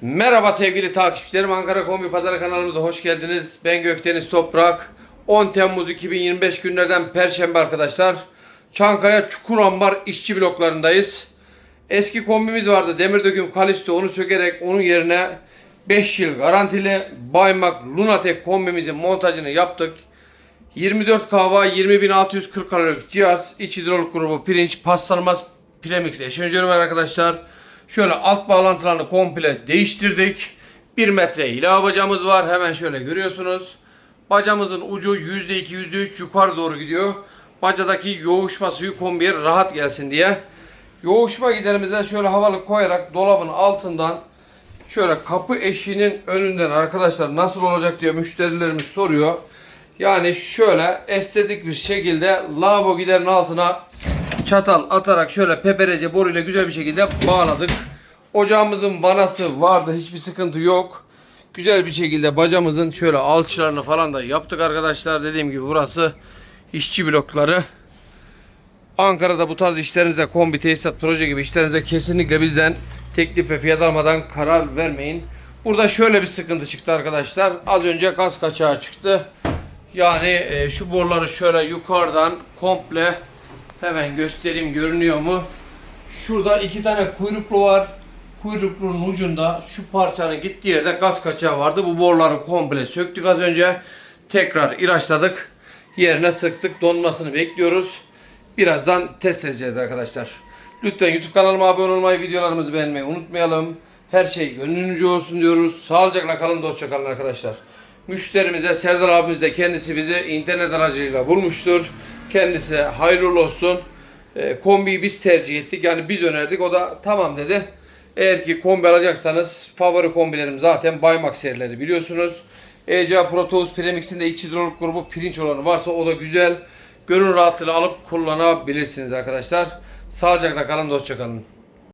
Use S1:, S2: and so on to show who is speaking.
S1: Merhaba sevgili takipçilerim. Ankara Kombi Pazarı kanalımıza hoş geldiniz. Ben Gökdeniz Toprak. 10 Temmuz 2025 günlerden Perşembe arkadaşlar. Çankaya Çukurambar işçi bloklarındayız. Eski kombimiz vardı. Demir döküm Kalisto. Onu sökerek onun yerine 5 yıl garantili Baymak Lunatek kombimizin montajını yaptık. 24 kahva 20.640 kalorilik cihaz, iç hidrolik grubu pirinç, paslanmaz premix eşenjörü var arkadaşlar. Şöyle alt bağlantılarını komple değiştirdik. 1 metre ilave bacamız var. Hemen şöyle görüyorsunuz. Bacamızın ucu %2 %3 yukarı doğru gidiyor. Bacadaki yoğuşma suyu kombiye rahat gelsin diye. Yoğuşma giderimize şöyle havalı koyarak dolabın altından şöyle kapı eşiğinin önünden arkadaşlar nasıl olacak diye müşterilerimiz soruyor. Yani şöyle estetik bir şekilde lavabo giderin altına çatal atarak şöyle peperece boruyla güzel bir şekilde bağladık. Ocağımızın vanası vardı hiçbir sıkıntı yok. Güzel bir şekilde bacamızın şöyle alçılarını falan da yaptık arkadaşlar. Dediğim gibi burası işçi blokları. Ankara'da bu tarz işlerinize kombi tesisat proje gibi işlerinize kesinlikle bizden teklif ve fiyat almadan karar vermeyin. Burada şöyle bir sıkıntı çıktı arkadaşlar. Az önce gaz kaçağı çıktı. Yani e, şu boruları şöyle yukarıdan komple hemen göstereyim görünüyor mu? Şurada iki tane kuyruklu var. Kuyrukluğun ucunda şu parçanın gittiği yerde gaz kaçağı vardı. Bu boruları komple söktük az önce. Tekrar ilaçladık. Yerine sıktık. Donmasını bekliyoruz. Birazdan test edeceğiz arkadaşlar. Lütfen YouTube kanalıma abone olmayı, videolarımızı beğenmeyi unutmayalım. Her şey gönlünüzce olsun diyoruz. Sağlıcakla kalın, dostça kalın arkadaşlar. Müşterimize Serdar abimiz de kendisi bizi internet aracılığıyla bulmuştur. Kendisi hayırlı olsun. E, kombiyi biz tercih ettik. Yani biz önerdik. O da tamam dedi. Eğer ki kombi alacaksanız favori kombilerim zaten Baymak serileri biliyorsunuz. ECA Proteus Premix'in de iç hidrolik grubu pirinç olanı varsa o da güzel. Gönül rahatlığıyla alıp kullanabilirsiniz arkadaşlar. Sağlıcakla kalın, dostça kalın.